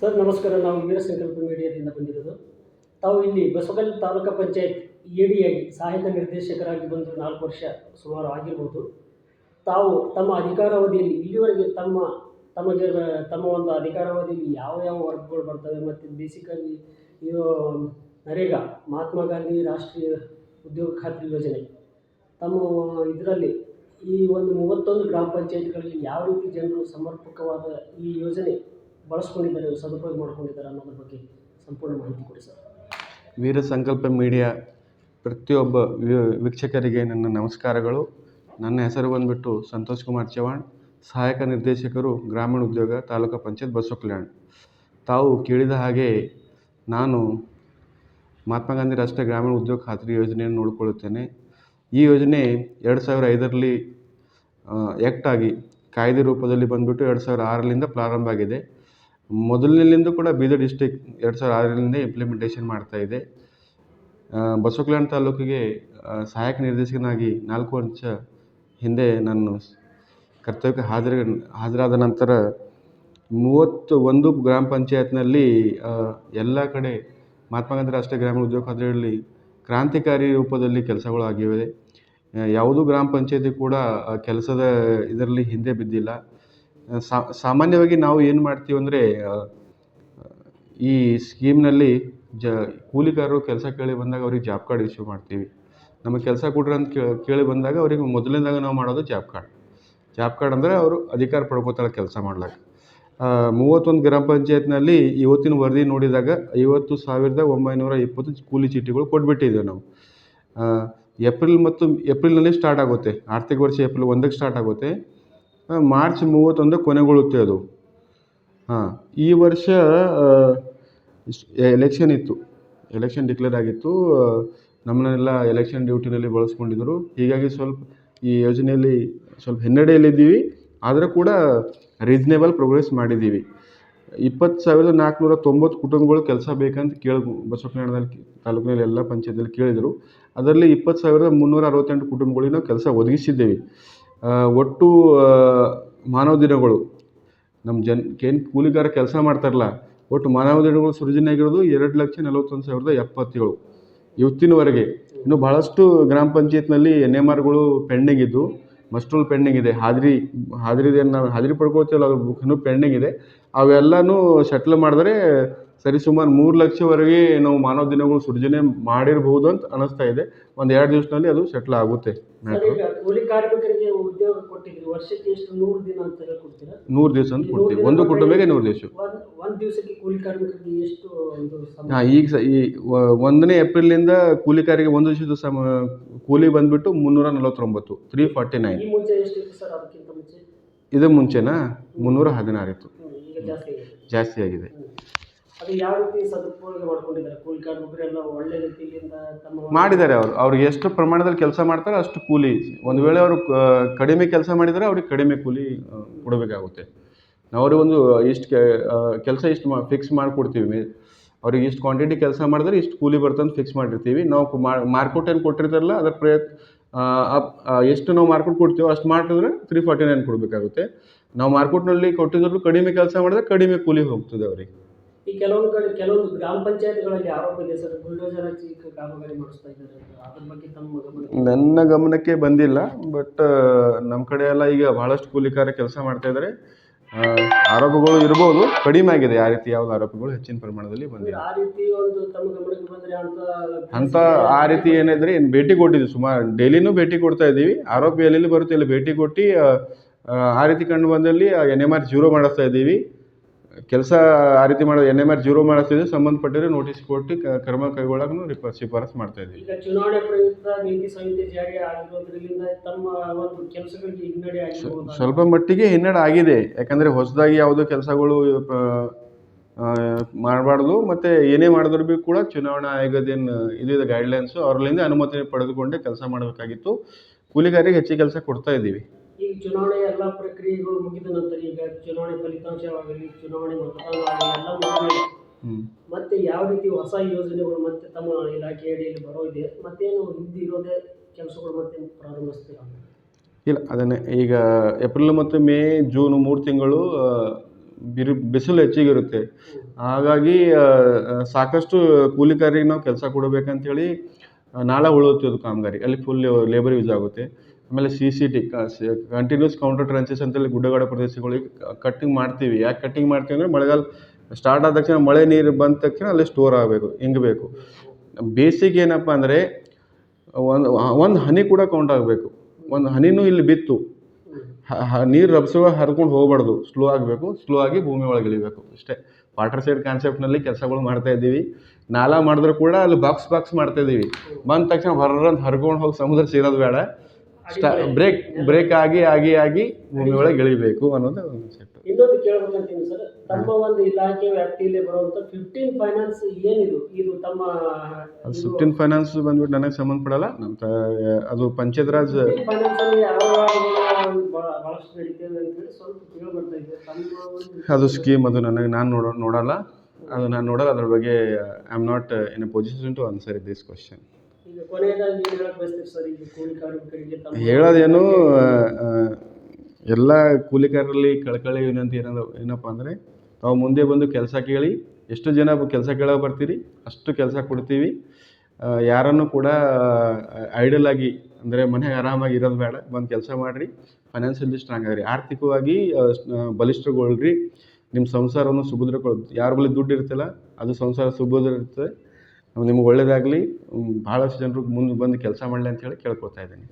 Sir, ನಮಸ್ಕಾರ. ನಾವು ವೀರಸಂಕಲ್ಪ ಮೀಡಿಯಾದಿಂದ ಬಂದಿರೋದು. ತಾವು ಇಲ್ಲಿ ಬಸವಕಲ್ ತಾಲೂಕು ಪಂಚಾಯತ್ ಎ ಡಿಯಾಗಿ ಸಹಾಯಕ ನಿರ್ದೇಶಕರಾಗಿ ಬಂದು ನಾಲ್ಕು ವರ್ಷ ಸುಮಾರು ಆಗಿರ್ಬೋದು. ತಾವು ತಮ್ಮ ಅಧಿಕಾರಾವಧಿಯಲ್ಲಿ ಇಲ್ಲಿವರೆಗೆ ತಮ್ಮ, ತಮಗೆ, ತಮ್ಮ ಒಂದು ಅಧಿಕಾರಾವಧಿಯಲ್ಲಿ ಯಾವ ಯಾವ ವರ್ಕ್ಗಳು ಬರ್ತವೆ ಮತ್ತು ಬೇಸಿಕಲಿ ಇದು ನರೇಗಾ, ಮಹಾತ್ಮ ಗಾಂಧಿ ರಾಷ್ಟ್ರೀಯ ಉದ್ಯೋಗ ಖಾತ್ರಿ ಯೋಜನೆ, ತಮ್ಮ ಇದರಲ್ಲಿ ಈ ಒಂದು ಮೂವತ್ತೊಂದು ಗ್ರಾಮ ಪಂಚಾಯತ್ಗಳಲ್ಲಿ ಯಾವ ರೀತಿ ಜನರು ಸಮರ್ಪಕವಾದ ಈ ಯೋಜನೆ ಬಳಸ್ಕೊಂಡಿದ್ದಾರೆ ಸದುಪಯೋಗ ಮಾಡ್ಕೊಂಡಿದ್ದಾರೆ ಅನ್ನೋದ್ರ ಬಗ್ಗೆ ಸಂಪೂರ್ಣ ಮಾಹಿತಿ ಕೊಡಿ ಸರ್. ವೀರ ಸಂಕಲ್ಪ ಮೀಡಿಯಾ ಪ್ರತಿಯೊಬ್ಬ ವೀಕ್ಷಕರಿಗೆ ನನ್ನ ನಮಸ್ಕಾರಗಳು. ನನ್ನ ಹೆಸರು ಬಂದುಬಿಟ್ಟು ಸಂತೋಷ್ ಕುಮಾರ್ ಚವಾಣ್ ಸಹಾಯಕ ನಿರ್ದೇಶಕರು ಗ್ರಾಮೀಣ ಉದ್ಯೋಗ, ತಾಲೂಕು ಪಂಚಾಯತ್ ಬಸವ ಕಲ್ಯಾಣ್. ತಾವು ಕೇಳಿದ ಹಾಗೆ ನಾನು ಮಹಾತ್ಮ ಗಾಂಧಿ ರಾಷ್ಟ್ರೀಯ ಗ್ರಾಮೀಣ ಉದ್ಯೋಗ ಖಾತ್ರಿ ಯೋಜನೆಯನ್ನು ನೋಡಿಕೊಳ್ಳುತ್ತೇನೆ. ಈ ಯೋಜನೆ ಎರಡು ಸಾವಿರ ಐದರಲ್ಲಿ ಆಗಿ ಕಾಯ್ದೆ ರೂಪದಲ್ಲಿ ಬಂದ್ಬಿಟ್ಟು ಎರಡು ಸಾವಿರ ಆರರಿಂದ ಪ್ರಾರಂಭ ಆಗಿದೆ. ಮೊದಲಿನಿಂದ ಕೂಡ ಬೀದರ್ ಡಿಸ್ಟಿಕ್ ಎರಡು ಸಾವಿರ ಆರರಿಂದ ಇಂಪ್ಲಿಮೆಂಟೇಷನ್ ಇದೆ. ಆ, ಬಸವ ಕಲ್ಯಾಣ ತಾಲೂಕಿಗೆ ಸಹಾಯಕ ನಿರ್ದೇಶಕನಾಗಿ ನಾಲ್ಕು ವರ್ಷ ಹಿಂದೆ ನಾನು ಕರ್ತವ್ಯಕ್ಕೆ ಹಾಜರಿ ಹಾಜರಾದ ನಂತರ ಮೂವತ್ತು ಒಂದು ಗ್ರಾಮ ಪಂಚಾಯತ್ನಲ್ಲಿ ಎಲ್ಲ ಕಡೆ ಮಹಾತ್ಮ ಗಾಂಧಿ ರಾಷ್ಟ್ರೀಯ ಗ್ರಾಮೀಣ ಉದ್ಯೋಗ ಖಾತ್ರಿಯಲ್ಲಿ ಕ್ರಾಂತಿಕಾರಿ ರೂಪದಲ್ಲಿ ಕೆಲಸಗಳು ಆಗಿವೆ. ಯಾವುದೂ ಗ್ರಾಮ ಪಂಚಾಯತಿ ಕೂಡ ಕೆಲಸದ ಇದರಲ್ಲಿ ಹಿಂದೆ ಬಿದ್ದಿಲ್ಲ. ಸಾಮಾನ್ಯವಾಗಿ ನಾವು ಏನು ಮಾಡ್ತೀವಿ ಅಂದರೆ ಈ ಸ್ಕೀಮ್ನಲ್ಲಿ ಜ, ಕೂಲಿಗಾರರು ಕೆಲಸ ಕೇಳಿ ಬಂದಾಗ ಅವ್ರಿಗೆ ಜಾಬ್ ಕಾರ್ಡ್ ಇಶ್ಯೂ ಮಾಡ್ತೀವಿ. ನಮಗೆ ಕೆಲಸ ಕೊಡ್ರಿ ಅಂತ ಕೇಳಿ ಬಂದಾಗ ಅವ್ರಿಗೆ ಮೊದಲನೇದಾಗ ನಾವು ಮಾಡೋದು ಜಾಬ್ ಕಾರ್ಡ್. ಜಾಬ್ ಕಾರ್ಡ್ ಅಂದರೆ ಅವರು ಅಧಿಕಾರ ಪಡ್ಕೋತಾರೆ ಕೆಲಸ ಮಾಡ್ಲಿಕ್ಕೆ ಮೂವತ್ತೊಂದು ಗ್ರಾಮ ಪಂಚಾಯತ್ನಲ್ಲಿ ಇವತ್ತಿನ ವರದಿ ನೋಡಿದಾಗ ಐವತ್ತು ಸಾವಿರದ ಒಂಬೈನೂರ ಇಪ್ಪತ್ತು ಕೂಲಿ ಚೀಟಿಗಳು ಕೊಟ್ಬಿಟ್ಟಿದ್ದೇವೆ ನಾವು. ಏಪ್ರಿಲ್ ಮತ್ತು ಏಪ್ರಿಲ್ನಲ್ಲಿ ಸ್ಟಾರ್ಟ್ ಆಗುತ್ತೆ. ಆರ್ಥಿಕ ವರ್ಷ ಏಪ್ರಿಲ್ ಒಂದಕ್ಕೆ ಸ್ಟಾರ್ಟ್ ಆಗುತ್ತೆ. ಮಾರ್ಚ್ ಮೂವತ್ತೊಂದು ಕೊನೆಗೊಳ್ಳುತ್ತೆ ಅದು. ಹಾಂ, ಈ ವರ್ಷ ಎಲೆಕ್ಷನ್ ಇತ್ತು. ಎಲೆಕ್ಷನ್ ಡಿಕ್ಲೇರ್ ಆಗಿತ್ತು. ನಮ್ಮನ್ನೆಲ್ಲ ಎಲೆಕ್ಷನ್ ಡ್ಯೂಟಿನಲ್ಲಿ ಬಳಸ್ಕೊಂಡಿದ್ದರು ಹೀಗಾಗಿ ಸ್ವಲ್ಪ ಈ ಯೋಜನೆಯಲ್ಲಿ ಸ್ವಲ್ಪ ಹಿನ್ನಡೆಯಲ್ಲಿದ್ದೀವಿ. ಆದರೂ ಕೂಡ ರೀಸ್ನೇಬಲ್ ಪ್ರೋಗ್ರೆಸ್ ಮಾಡಿದ್ದೀವಿ. ಇಪ್ಪತ್ತು ಸಾವಿರದ ನಾಲ್ಕುನೂರ ತೊಂಬತ್ತು ಕುಟುಂಬಗಳು ಕೆಲಸ ಬೇಕಂತ ಕೇಳಿ ಬಸವಕಲ್ಯಾಣದಲ್ಲಿ, ತಾಲೂಕಿನಲ್ಲಿ ಎಲ್ಲ ಪಂಚಾಯತಲ್ಲಿ ಕೇಳಿದರು. ಅದರಲ್ಲಿ ಇಪ್ಪತ್ತು ಸಾವಿರದ ಮುನ್ನೂರ ಅರವತ್ತೆಂಟು ಕುಟುಂಬಗಳಿಗೆ ನಾವು ಕೆಲಸ ಒದಗಿಸಿದ್ದೇವೆ. ಒಟ್ಟು ಮಾನವ ದಿನಗಳು ನಮ್ಮ ಜನ್ ಏನು ಕೂಲಿಗಾರ ಕೆಲಸ ಮಾಡ್ತಾರಲ್ಲ, ಒಟ್ಟು ಮಾನವ ದಿನಗಳು ಸೃಜನೆ ಆಗಿರೋದು ಎರಡು ಲಕ್ಷ ನಲವತ್ತೊಂದು ಸಾವಿರದ ಎಪ್ಪತ್ತೇಳು. ಇವತ್ತಿನವರೆಗೆ, ಇನ್ನು ಭಾಳಷ್ಟು ಗ್ರಾಮ ಪಂಚಾಯತ್ನಲ್ಲಿ ಎನ್ ಎಂ ಆರ್ಗಳು ಪೆಂಡಿಂಗ್ ಇದ್ದು, ಮಸ್ಟ್ರೋಲ್ ಪೆಂಡಿಂಗ್ ಇದೆ, ಹಾದ್ರಿ ಹಾಜರಿದೇನು ನಾವು ಹಾಜರಿ ಪಡ್ಕೊಳ್ತೀವಲ್ಲ, ಅದು ಬುಕ್ ಇನ್ನೂ ಪೆಂಡಿಂಗ್ ಇದೆ, ಅವೆಲ್ಲನೂ ಶಟ್ಲ್ ಮಾಡಿದ್ರೆ ಸರಿ ಸುಮಾರು ಮೂರು ಲಕ್ಷವರೆಗೆ ನಾವು ಮಾನವ ದಿನಗಳು ಸೃಜನೆ ಮಾಡಿರಬಹುದು ಅಂತ ಅನಿಸ್ತಾ ಇದೆ ಒಂದು ಎರಡು ದಿವಸದಲ್ಲಿ ಅದು ಸೆಟ್ಲ್ ಆಗುತ್ತೆ. ಸರ್ ಈಗ ಕೂಲಿ ಕಾರ್ಮಿಕರಿಗೆ ಉದ್ಯೋಗ ಕೊಟ್ಟಿದ್ರಿ ವರ್ಷಕ್ಕೆ ಎಷ್ಟು? ನೂರು ದಿನ ಅಂತ ಹೇಳ್ಕೊಡ್ತೀರಾ ನೂರು ದಿವಸ ಅಂತ ಕೊಡ್ತೀವಿ. ಒಂದು ಕುಟುಂಬಕ್ಕೆ ನೂರು ದಿವಸ. ಒಂದ್ ಒಂದ್ ದಿವಸಕ್ಕೆ ಕೂಲಿ ಕಾರ್ಮಿಕರಿಗೆ ಎಷ್ಟು ಒಂದು ಸಂಬಳ? ಹಾಂ ಈಗ ಸ ಈ ವ- ಒಂದನೇ ಕೂಲಿ ಕೂಲಿಕಾರಿಗೆ ಒಂದು ದಿವಸದ ಸಮ ಕೂಲಿ ಬಂದ್ಬಿಟ್ಟು ಮುನ್ನೂರ ನಲವತ್ತೊಂಬತ್ತು ತ್ರೀ ಫಾರ್ಟಿ ನೈನ್ ಈ ಮುಂಚೆ ಎಷ್ಟಿತ್ತು ಸರ್ ಅದಕ್ಕಿಂತ ಮುಂಚೆ? ಇದು ಮುಂಚೆನಾ? ಮುನ್ನೂರ ಹದಿನಾರು ಇತ್ತು. ಹ್ಮ್, ಈಗ ಜಾಸ್ತಿ ಆಗಿದೆ. ಜಾಸ್ತಿ ಆಗಿದೆ. ಅದು ಯಾವ ರೀತಿ ಸದುಪಯೋಗ ಮಾಡ್ಕೊಂಡಿದ್ದಾರೆ? ಕೂಲಿ ಕಾರ್ಮಿಕರೆಲ್ಲ ಒಳ್ಳೆ ರೀತಿಯಿಂದ ತಮ್ಮ ಮಾಡಿದ್ದಾರೆ ಅವರು. ಅವ್ರಿಗೆ ಎಷ್ಟು ಪ್ರಮಾಣದಲ್ಲಿ ಕೆಲಸ ಮಾಡ್ತಾರೆ ಅಷ್ಟು ಕೂಲಿ. ಒಂದು ವೇಳೆ ಅವರು ಕಡಿಮೆ ಕೆಲಸ ಮಾಡಿದರೆ ಅವ್ರಿಗೆ ಕಡಿಮೆ ಕೂಲಿ ಕೊಡಬೇಕಾಗುತ್ತೆ. ಅವರು ಒಂದು ಇಷ್ಟು ಕೆಲಸ ಇಷ್ಟು ಮಾ ಫಿಕ್ಸ್ ಮಾಡಿಕೊಡ್ತೀವಿ. ಅವ್ರಿಗೆ ಇಷ್ಟು ಕ್ವಾಂಟಿಟಿ ಕೆಲಸ ಮಾಡಿದ್ರೆ ಇಷ್ಟು ಕೂಲಿ ಬರ್ತಂತ ಫಿಕ್ಸ್ ಮಾಡಿರ್ತೀವಿ. ನಾವು ಮಾರ್ಕೆಟ್ ಏನು ಕೊಟ್ಟಿರ್ತಾರಲ್ಲ, ಅದರ ಪ್ರಯತ್ನ ಎಷ್ಟು ನಾವು ಮಾರ್ಕೆಟ್ ಕೊಡ್ತೀವೋ ಅಷ್ಟು ಮಾಡಿದ್ರೆ ತ್ರೀ ಫಾರ್ಟಿ ನೈನ್ ಕೊಡಬೇಕಾಗುತ್ತೆ. ನಾವು ಮಾರ್ಕೆಟ್ನಲ್ಲಿ ಕೊಟ್ಟಿದ್ರು ಕಡಿಮೆ ಕೆಲಸ ಮಾಡಿದ್ರೆ ಕಡಿಮೆ ಕೂಲಿ ಹೋಗ್ತದೆ ಅವ್ರಿಗೆ. ಈ ಕೆಲವೊಂದು ಕಡೆ ಕೆಲವೊಂದು ಗ್ರಾಮ ಪಂಚಾಯತ್ಗಳಲ್ಲಿ ಆರೋಪ ಇದೆ ಸರ್ ಬುಲ್ಡೋಜರ್ ಹಚ್ಚಿ ಕಾಮಗಾರಿ ಮಾಡಿಸ್ತಾ ಇದ್ದಾರೆ ಅದ್ರ ಬಗ್ಗೆ ತಮ್ಮ ಗಮನ ನನ್ನ ಗಮನಕ್ಕೆ ಬಂದಿಲ್ಲ ಬಟ್ ನಮ್ಮ ಕಡೆ ಎಲ್ಲ ಈಗ ಬಹಳಷ್ಟು ಕೂಲಿಕಾರ ಕೆಲಸ ಮಾಡ್ತಾ ಇದ್ದಾರೆ. ಆರೋಪಗಳು ಇರ್ಬೋದು ಕಡಿಮೆ ಆಗಿದೆ. ಆ ರೀತಿ ಯಾವ್ದು ಆರೋಪಗಳು ಹೆಚ್ಚಿನ ಪ್ರಮಾಣದಲ್ಲಿ ಬಂದಿಲ್ಲ. ಆ ರೀತಿ ಒಂದು ತಮ್ಮ ಗಮನಕ್ಕೆ ಬಂದ್ರೆ ಅಂತ ಅಂತ ಆ ರೀತಿ ಏನಿದ್ರೆ ಏನು ಭೇಟಿ ಕೊಟ್ಟಿದ್ವಿ ಸುಮಾರು ಡೈಲಿನೂ ಭೇಟಿ ಕೊಡ್ತಾ ಇದ್ದೀವಿ. ಆರೋಪಿ ಎಲ್ಲೆಲ್ಲಿ ಬರುತ್ತೆ ಇಲ್ಲಿ ಭೇಟಿ ಕೊಟ್ಟು ಆ ರೀತಿ ಕಂಡು ಬಂದಲ್ಲಿ ಎನ್ ಎಂ ಆರ್ ಜೀರೋ ಮಾಡಿಸ್ತಾ ಇದ್ದೀವಿ. ಕೆಲಸ ಆ ರೀತಿ ಮಾಡೋ ಎನ್ ಎಂ ಆರ್ ಜೀರೋ ಮಾಡಿಸ್ತಿದ್ರೆ ಸಂಬಂಧಪಟ್ಟರೆ ನೋಟಿಸ್ ಕೊಟ್ಟು ಕ್ರಮ ಕೈಗೊಳ್ಳೋಕೆ ರಿಪ ಶಿಫಾರಸು ಮಾಡ್ತಾ ಇದ್ದೀವಿ ಈಗ ಚುನಾವಣೆ ಪ್ರಯುಕ್ತ ನೀತಿ ಸಂಹಿತೆ ಜಾರಿ ಆಗಿರೋದ್ರಿಂದ ತಮ್ಮ ಒಂದು ಕೆಲಸಗಳಿಗೆ ಹಿನ್ನಡೆ ಆಗಿರ್ಬೋದು? ಸ್ವಲ್ಪ ಮಟ್ಟಿಗೆ ಹಿನ್ನಡೆ ಆಗಿದೆ. ಯಾಕಂದರೆ ಹೊಸದಾಗಿ ಯಾವುದೋ ಕೆಲಸಗಳು ಮಾಡಬಾರ್ದು ಮತ್ತು ಏನೇ ಮಾಡಿದ್ರು ಬಿ ಕೂಡ ಚುನಾವಣಾ ಆಯೋಗದೇನು ಇದಿದೆ ಗೈಡ್ಲೈನ್ಸು ಅವ್ರಲ್ಲಿಂದ ಅನುಮತಿ ಪಡೆದುಕೊಂಡೇ ಕೆಲಸ ಮಾಡಬೇಕಾಗಿತ್ತು. ಕೂಲಿಗಾರಿಗೆ ಹೆಚ್ಚಿಗೆ ಕೆಲಸ ಕೊಡ್ತಾ ಇದ್ದೀವಿ ಈಗ ಚುನಾವಣೆ ಎಲ್ಲ ಪ್ರಕ್ರಿಯೆಗಳು ಮುಗಿದ ನಂತರ ಈಗ ಚುನಾವಣೆ ಫಲಿತಾಂಶವಾಗಲಿ ಚುನಾವಣೆ ಮತದಾನ ಆಗಲಿ ಎಲ್ಲ ಮುಗಿದ ಮತ್ತೆ ಯಾವ ರೀತಿ ಹೊಸ ಯೋಜನೆಗಳು ಮತ್ತೆ ತಮ್ಮ ಇಲಾಖೆ ಅಡಿಯಲ್ಲಿ ಬರೋ ಇದೆ ಮತ್ತೇನು ಹಿಂದೆ ಇರೋದೇ ಕೆಲಸಗಳು ಮತ್ತೆ ಪ್ರಾರಂಭಿಸ್ತೀರಾ? ಇಲ್ಲ ಅದನ್ನೇ. ಈಗ ಏಪ್ರಿಲ್ ಮತ್ತು ಮೇ ಜೂನ್ ಮೂರು ತಿಂಗಳು ಬಿರು ಬಿಸಿಲು ಹೆಚ್ಚಿಗಿರುತ್ತೆ. ಹಾಗಾಗಿ ಸಾಕಷ್ಟು ಕೂಲಿಕಾರರಿಗೆ ನಾವು ಕೆಲಸ ಕೊಡಬೇಕಂತೇಳಿ ನಾಳೆ ಉಳುತ್ತೆ ಅದು ಕಾಮಗಾರಿ. ಅಲ್ಲಿ ಫುಲ್ ಲೇಬರ್ ಯೂಸ್ ಆಗುತ್ತೆ. ಆಮೇಲೆ C C T continuous counter trenches ಅಂತೇಳಿ ಗುಡ್ಡಗಾಡ ಪ್ರದೇಶಗಳಿಗೆ ಕಟ್ಟಿಂಗ್ ಮಾಡ್ತೀವಿ. ಯಾಕೆ ಕಟ್ಟಿಂಗ್ ಮಾಡ್ತೀವಿ ಅಂದರೆ ಮಳೆಗಾಲ ಸ್ಟಾರ್ಟ್ ಆದ ತಕ್ಷಣ ಮಳೆ ನೀರು ಬಂದ ತಕ್ಷಣ ಅಲ್ಲಿ ಸ್ಟೋರ್ ಆಗಬೇಕು ಹಿಂಗಬೇಕು ಬೇಸಿಕ್ ಏನಪ್ಪ ಅಂದರೆ ಒಂದು ಒಂದು ಹನಿ ಕೂಡ ಕೌಂಟ್ ಆಗಬೇಕು. ಒಂದು ಹನಿನೂ ಇಲ್ಲಿ ಬಿತ್ತು. ನೀರು ರಬ್ಸುವ ಹರ್ಕೊಂಡು ಹೋಗಬಾರ್ದು. ಸ್ಲೋ ಆಗಬೇಕು ಸ್ಲೋ ಆಗಿ ಭೂಮಿ ಒಳಗೆ ಇಳಿಬೇಕು. ಇಷ್ಟೇ. ವಾಟರ್ ಸೈಡ್ ಕಾನ್ಸೆಪ್ಟ್ನಲ್ಲಿ ಕೆಲಸಗಳು ಮಾಡ್ತಾ ಇದ್ದೀವಿ. ನಾಲಾ ಮಾಡಿದ್ರು ಕೂಡ ಅಲ್ಲಿ ಬಾಕ್ಸ್ ಬಾಕ್ಸ್ ಮಾಡ್ತಾ ಇದ್ದೀವಿ. ಬಂದ ತಕ್ಷಣ ಹೊರ ಹರ್ಕೊಂಡು ಹೋಗಿ ಸಮುದ್ರ ಸೇರೋದು ಬೇಡ. ಸ್ಟಾ ಬ್ರೇಕ್ ಬ್ರೇಕ್ ಆಗಿ ಆಗಿ ಆಗಿ ಭೂಮಿ ಒಳಗೆ ಇಳಿಬೇಕು ಅನ್ನೋದು ಕಾನ್ಸೆಪ್ಟ್ ಇನ್ನೊಂದು ಕೇಳಬೇಕಂತೀನಿ ಸರ್. ತಮ್ಮ ಒಂದು ಇಲಾಖೆ ವ್ಯಾಪ್ತಿಯಲ್ಲಿ ಬರುವಂತ ಫಿಫ್ಟೀನ್ ಫೈನಾನ್ಸ್ ಏನಿದು? ಇದು ತಮ್ಮ ಅದು ಫಿಫ್ಟೀನ್ ಫೈನಾನ್ಸ್ ಬಂದ್ಬಿಟ್ಟು ನನಗೆ ಸಂಬಂಧಪಡಲ್ಲ. ನಮ್ಮ ತ- ಅದು ಪಂಚಾಯತ್ ರಾಜ್ ಫೈನಾನ್ಸ್ ಅಲ್ಲಿ ಯಾವ ಬಹಳಷ್ಟು ನಡೀತೇವೆ ಸ್ವಲ್ಪ ಕೇಳಿ ಇದೆ ತಮ್ಮ ಒಂದು ಅದು ಸ್ಕೀಮ್ ಅದು ನನಗೆ ನಾನು ನೋಡೋ ನೋಡಲ್ಲ. ಅದು ನಾನು ನೋಡಲ್ಲ ಅದ್ರ ಬಗ್ಗೆ I am not in a position to answer this question ಹೇಳೋದೇನು ಎಲ್ಲ ಕೂಲಿಕಾರರಲ್ಲಿ ಕಳ್ಕಳಿ ವಿನಂತಿ ಏನಂದ್ರೆ, ಏನಪ್ಪ ಅಂದರೆ, ತಾವು ಮುಂದೆ ಬಂದು ಕೆಲಸ ಕೇಳಿ, ಎಷ್ಟು ಜನ ಕೆಲಸ ಕೇಳೋ ಬರ್ತೀರಿ, ಅಷ್ಟು ಕೆಲಸ ಕೊಡ್ತೀವಿ. ಯಾರನ್ನು ಕೂಡ ಐಡಲ್ ಆಗಿ, ಅಂದರೆ ಮನೆಗೆ ಆರಾಮಾಗಿ ಇರೋದು ಬೇಡ, ಬಂದು ಕೆಲಸ ಮಾಡಿರಿ ಫೈನಾನ್ಷಿಯಲಿ ಸ್ಟ್ರಾಂಗ್ ಆಗಿರಿ. ಆರ್ಥಿಕವಾಗಿ ಬಲಿಷ್ಠಗೊಳ್ರಿ ನಿಮ್ಮ ಸಂಸಾರವನ್ನು ಸುಭದ್ರಗೊಳ ಯಾರ ಬಳಿ ದುಡ್ಡು ಇರ್ತಲ್ಲ ಅದು ಸಂಸಾರ ಸುಭದ್ರ ಇರ್ತದೆ. ನಿಮ್ಗೆ ಒಳ್ಳೆಯದಾಗಲಿ ಭಾಳಷ್ಟು ಜನರು ಮುಂದೆ ಬಂದು ಕೆಲಸ ಮಾಡಲಿ ಅಂತ ಹೇಳಿ ಕೇಳ್ಕೊಳ್ತಾ ಇದ್ದೀನಿ.